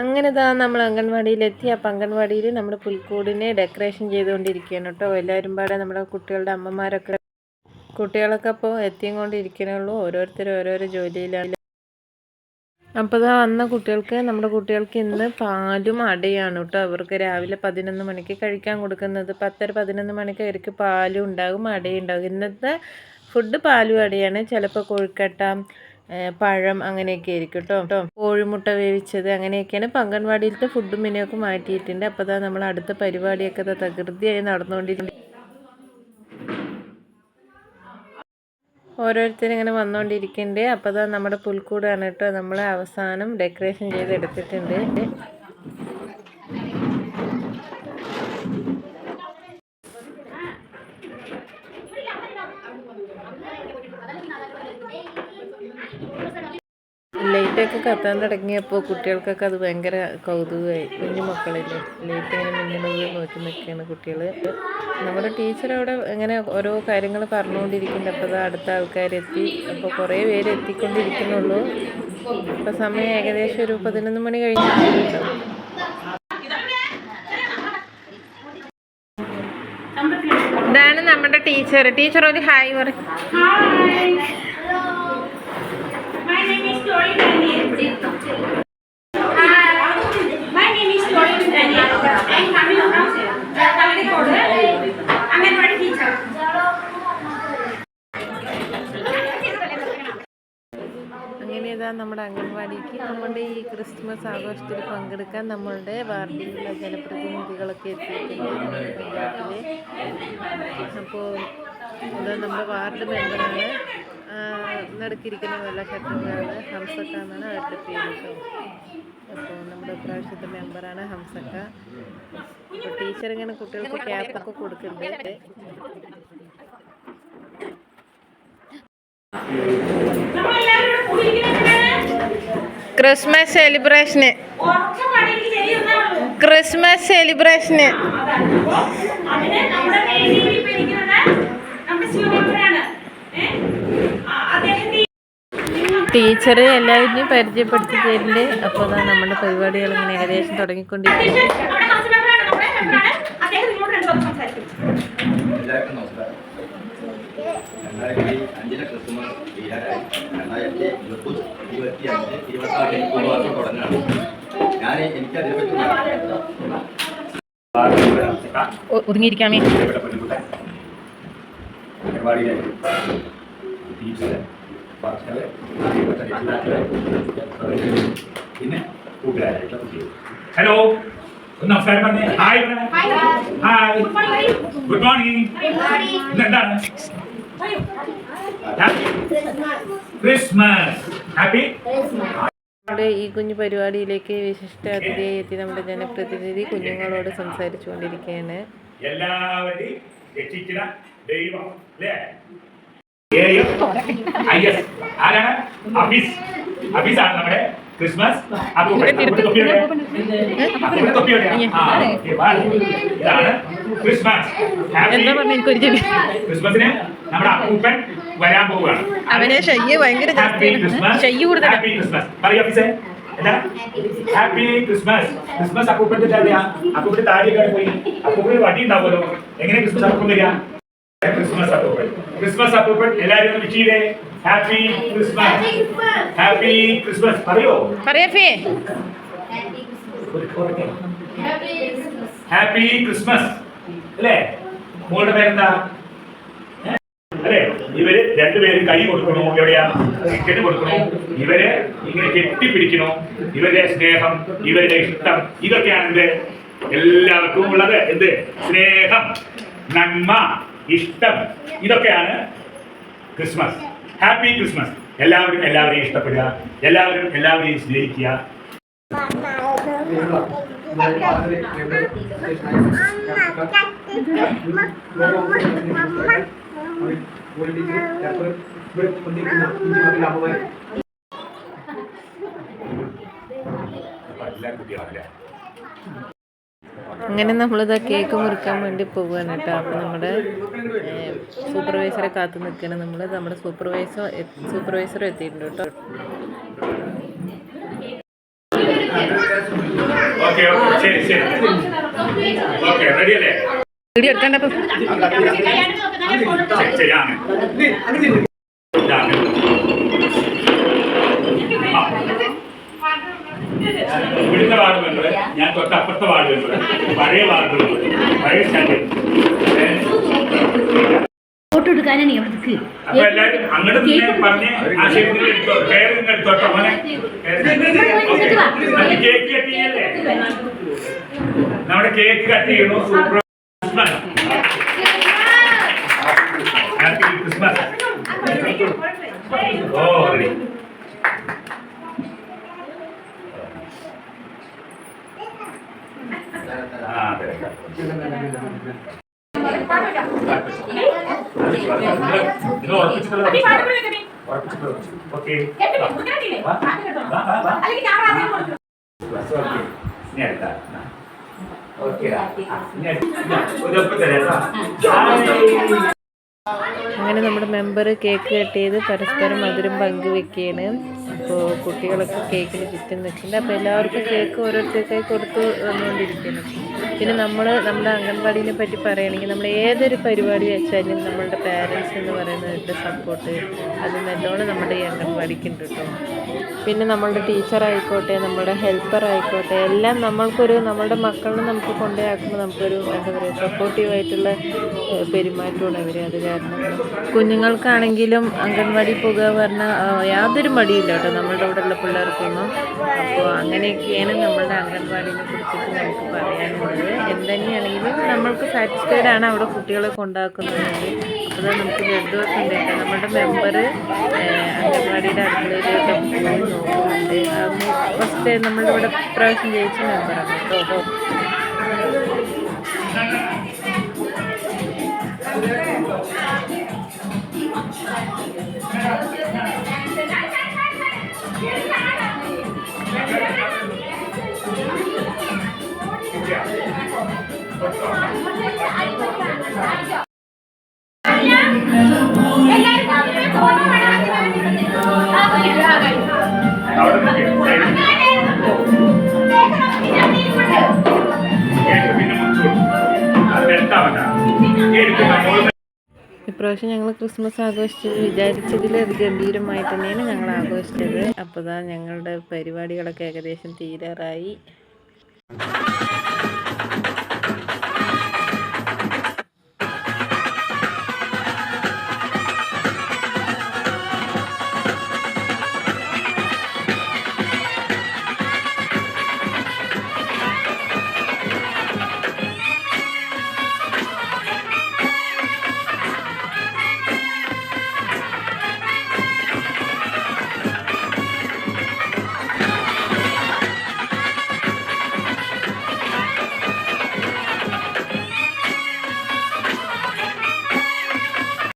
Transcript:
അങ്ങനെ ഇതാ നമ്മൾ അംഗൻവാടിയിലെത്തി. അപ്പം അംഗൻവാടിയിൽ നമ്മൾ പുൽക്കൂടിനെ ഡെക്കറേഷൻ ചെയ്തുകൊണ്ടിരിക്കുകയാണ് കേട്ടോ. എല്ലാവരും പാടെ നമ്മുടെ കുട്ടികളുടെ അമ്മമാരൊക്കെ കുട്ടികളൊക്കെ അപ്പോൾ എത്തിയും കൊണ്ടിരിക്കണുള്ളൂ ഓരോരുത്തരും ഓരോരോ ജോലിയിലാണ്. അപ്പോൾ ഇതാ വന്ന കുട്ടികൾക്ക് നമ്മുടെ കുട്ടികൾക്ക് ഇന്ന് പാലും അടയാണ് കേട്ടോ. അവർക്ക് രാവിലെ പതിനൊന്ന് മണിക്ക് കഴിക്കാൻ കൊടുക്കുന്നത്. പത്തര പതിനൊന്ന് മണിക്ക് അവർക്ക് പാലും ഉണ്ടാകും അടയും ഉണ്ടാകും ഇന്നത്തെ ഫുഡ് പാലും അടയാണ്. ചിലപ്പോൾ കൊഴുക്കട്ട പഴം അങ്ങനെയൊക്കെ ആയിരിക്കും കേട്ടോ കേട്ടോ കോഴിമുട്ട വേവിച്ചത് അങ്ങനെയൊക്കെയാണ്. ഇപ്പം അംഗൻവാടിയിലത്തെ ഫുഡും മാറ്റിയിട്ടുണ്ട്. അപ്പോൾ അതാ നമ്മൾ അടുത്ത പരിപാടിയൊക്കെ തകൃതിയായി നടന്നുകൊണ്ടിരിക്കും ഓരോരുത്തരും ഇങ്ങനെ വന്നുകൊണ്ടിരിക്കുന്നുണ്ട് അപ്പോൾ അതാ നമ്മുടെ പുൽക്കൂടാണ് കേട്ടോ നമ്മൾ അവസാനം ഡെക്കറേഷൻ ചെയ്ത് എടുത്തിട്ടുണ്ട് ലൈറ്റൊക്കെ കത്താൻ തുടങ്ങിയപ്പോൾ കുട്ടികൾക്കൊക്കെ അത് ഭയങ്കര കൗതുകമായി. കുഞ്ഞു മക്കളില്ലേ? ലൈറ്റ് ഇങ്ങനെ മിന്നുന്നത് നോക്കി നിൽക്കുകയാണ് കുട്ടികൾ നമ്മുടെ ടീച്ചർ അവിടെ ഇങ്ങനെ ഓരോ കാര്യങ്ങൾ പറഞ്ഞുകൊണ്ടിരിക്കുന്നുണ്ട്. അപ്പോൾ അത് അടുത്ത ആൾക്കാരെത്തി അപ്പോൾ കുറേ പേര് എത്തിക്കൊണ്ടിരിക്കുന്നുള്ളൂ. ഇപ്പോൾ സമയം ഏകദേശം ഒരു പതിനൊന്ന് മണി കഴിഞ്ഞിട്ടുണ്ടോ. ഇതാണ് നമ്മുടെ ടീച്ചർ. ടീച്ചർ ഒരു ഹായ് പറയും Tori Daniel. Hi. My name is Story Daniel. I am coming from Kallikod. Anganwadi teacher. അങ്ങനെ ഇതാ നമ്മുടെ അംഗൻവാടിക്ക് നമ്മുടെ ഈ ക്രിസ്മസ് ആഘോഷത്തിൽ പങ്കെടുക്കാൻ നമ്മളുടെ വാർഡിലുള്ള ജനപ്രതിനിധികളൊക്കെ എത്തിയിട്ടുണ്ട് അപ്പോൾ ഇത് നമ്മുടെ വാർഡ് മെമ്പറാണ് നടുക്കിരിക്കുന്ന വെള്ള ഷർട്ടുകാണ് ഹംസക്ക എന്നാണ് അവരുടെ പേര് അപ്പോൾ നമ്മുടെ പ്രാവശ്യത്തെ മെമ്പറാണ് ഹംസക്ക. അപ്പോൾ ടീച്ചർ ഇങ്ങനെ കുട്ടികൾക്ക് ക്യാപ്പൊക്കെ കൊടുക്കുന്നുണ്ട്. ക്രിസ്മസ് സെലിബ്രേഷന്. ക്രിസ്മസ് സെലിബ്രേഷന്. ടീച്ചർ എല്ലാവരെയും പരിചയപ്പെടുത്തി തരുന്നുണ്ട് അപ്പോൾ അതാ നമ്മുടെ പരിപാടികൾ ഇങ്ങനെ ഏകദേശം തുടങ്ങിക്കൊണ്ടിരിക്കുന്നു. ഒതുങ്ങിയിരിക്കാമേ? ടീച്ചറ് രക്ഷിതാക്കളെ പിന്നെ കൂട്ടുകാരായിട്ടുള്ള കുട്ടികൾ ഹലോ ഒന്ന് നമസ്കാരം പറഞ്ഞേ. ഹായ് ഹായ് ഗുഡ് മോർണിംഗ് എന്താണ്? ക്രിസ്മസ് ഹാപ്പി നമ്മുടെ ഈ കുഞ്ഞു പരിപാടിയിലേക്ക് വിശിഷ്ട അതിഥിയായി എത്തി നമ്മുടെ ജനപ്രതിനിധി കുഞ്ഞുങ്ങളോട് സംസാരിച്ചുകൊണ്ടിരിക്കുകയാണ്. എല്ലാവരെയും രക്ഷിക്കുന്ന ദൈവം അല്ലേ. ആരാണ്? അഫീസ്. അഫീസാണ് നമ്മുടെ ക്രിസ്മസ്. ഇതാണ് ക്രിസ്മസ്. ക്രിസ്മസിന് നമ്മുടെ അപ്പൂപ്പൻ വരാൻ പോവുകയാണ്. അവനെ ശയ്യ ഭയങ്കര ഹാപ്പി ക്രിസ്മസ് ശയ്യ കൂടുതലാ ഹാപ്പി ക്രിസ്മസ്. പറയൂ ഓഫീസേ എന്താ? Happy Christmas. ക്രിസ്മസ് അപ്പൂപ്പന്റെ തന്നെയാ അപ്പൂപ്പന്റെ താടിയൊക്കെ പോയി. അപ്പൂപ്പന് വടി ഉണ്ടാവുമല്ലോ. എങ്ങനെ ക്രിസ്മസ് അപ്പൂപ്പൻ വരിക? ക്രിസ്മസ് അപ്പൂപ്പൻ ക്രിസ്മസ് അപ്പൂപ്പൻ എല്ലാവരും ഒന്ന് വിഷ് ചെയ്തേ. ഹാപ്പി ക്രിസ്മസ് ഹാപ്പി ക്രിസ്മസ് പറയോ? പറയപ്പേ ഹാപ്പി ക്രിസ്മസ് അല്ലേ? മോളുടെ പേരെന്താ? അല്ലേ? ഇവർ രണ്ടുപേരും കൈ കൊടുക്കണോ? എവിടെയാ? ടിക്കറ്റ് കൊടുക്കണോ? ഇവർ ഇങ്ങനെ കെട്ടിപ്പിടിക്കണോ? ഇവരുടെ സ്നേഹം ഇവരുടെ ഇഷ്ടം ഇതൊക്കെയാണ് എന്ത് എല്ലാവർക്കും ഉള്ളത് എന്ത്? സ്നേഹം. നന്മ. ഇഷ്ടം. ഇതൊക്കെയാണ് ക്രിസ്മസ്. Happy Christmas. എല്ലാവരും എല്ലാവരെയും ഇഷ്ടപ്പെടുക. എല്ലാവരും എല്ലാവരെയും സ്നേഹിക്കുക. എല്ലാ കുട്ടികളല്ലേ അങ്ങനെ നമ്മളിതാ കേക്ക് മുറിക്കാൻ വേണ്ടി പോവുകയാണ് കേട്ടോ. അപ്പോൾ നമ്മുടെ സൂപ്പർവൈസറെ കാത്തു നിൽക്കുകയാണ് നമ്മൾ നമ്മുടെ സൂപ്പർവൈസർ സൂപ്പർവൈസർ എത്തിയിട്ടുണ്ട് കേട്ടോ. വീഡിയോ എടുക്കാണ്ടപ്പോൾ ഇവിടുത്തെ വാർഡ് മെമ്പർ ഞാൻ തൊട്ടപ്പുറത്തെ വാർഡ് മെമ്പർ പഴയ വാർഡ് മെമ്പർ പഴയ സ്റ്റാൻഡ് ഫോട്ടോ എടുക്കാനാണ് ഇവിടേക്ക് അപ്പൊ എല്ലാരും അങ്ങോട്ട് നിന്ന് പറഞ്ഞ് ആശയത്തിൽ എടുത്തോ? കയറി നിന്ന് എടുത്തോട്ടോ മോനെ? കേക്ക് കട്ട് ചെയ്യല്ലേ? നമ്മുടെ കേക്ക് കട്ട് ചെയ്യണു. സൂപ്പർ അങ്ങനെ നമ്മുടെ മെമ്പർ കേക്ക് കട്ട് ചെയ്ത് പരസ്പരം മധുരം പങ്കുവെക്കുകയാണ്. അപ്പോൾ കുട്ടികളൊക്കെ കേക്കിന് ചുറ്റും നിൽക്കുന്നുണ്ട്. അപ്പോൾ എല്ലാവർക്കും കേക്ക് ഓരോരുത്തർക്കായി കൊടുത്തു വന്നുകൊണ്ടിരിക്കുന്നു. പിന്നെ നമ്മൾ നമ്മുടെ അംഗൻവാടിനെ പറ്റി പറയുകയാണെങ്കിൽ നമ്മൾ ഏതൊരു പരിപാടി വെച്ചാലും നമ്മളുടെ പാരൻസ് എന്ന് പറയുന്നവരുടെ സപ്പോർട്ട് അത് നല്ലോണം നമ്മുടെ ഈ അംഗൻവാടിക്ക് ഉണ്ട് കേട്ടോ. പിന്നെ നമ്മളുടെ ടീച്ചർ ആയിക്കോട്ടെ നമ്മുടെ ഹെൽപ്പർ ആയിക്കോട്ടെ എല്ലാം നമ്മൾക്കൊരു നമ്മളുടെ മക്കളെ നമുക്ക് കൊണ്ടുപോയാക്കുമ്പോൾ നമുക്കൊരു എന്താ പറയുക സപ്പോർട്ടീവായിട്ടുള്ള പെരുമാറ്റമാണ് അവർ അത് കാരണം കുഞ്ഞുങ്ങൾക്കാണെങ്കിലും അംഗൻവാടി പോകുക പറഞ്ഞാൽ യാതൊരു മടിയില്ല കേട്ടോ. നമ്മളുടെ അവിടെ ഉള്ള പിള്ളേർക്കൊന്നും. അപ്പോൾ അങ്ങനെയൊക്കെയാണ് നമ്മളുടെ അംഗൻവാടിനെ കുറിച്ചിട്ട് നമുക്ക് പറയാനുള്ളത്. എന്തുതന്നെയാണെങ്കിലും നമ്മൾക്ക് സാറ്റിസ്ഫൈഡ് ആണ് അവിടെ കുട്ടികളെ കൊണ്ടാക്കുന്നതെങ്കിൽ അപ്പോൾ നമുക്ക് ജലദോഷം കേട്ടോ നമ്മുടെ മെമ്പർ അംഗൻവാടിയുടെ അടുക്കളയിലൊക്കെ പോയി നോക്കുന്നുണ്ട് ഫസ്റ്റ് നമ്മളുടെ ഇവിടെ പ്രാവശ്യം ജയിച്ച മെമ്പറാണ് കേട്ടോ എല്ലാവരും ഇപ്രാവശ്യം ഞങ്ങൾ ക്രിസ്മസ് ആഘോഷിച്ചത് വിചാരിച്ചതിൽ അത് ഗംഭീരമായി തന്നെയാണ് ഞങ്ങൾ ആഘോഷിച്ചത്. അപ്പോൾ ഞങ്ങളുടെ പരിപാടികളൊക്കെ ഏകദേശം തീരാറായി.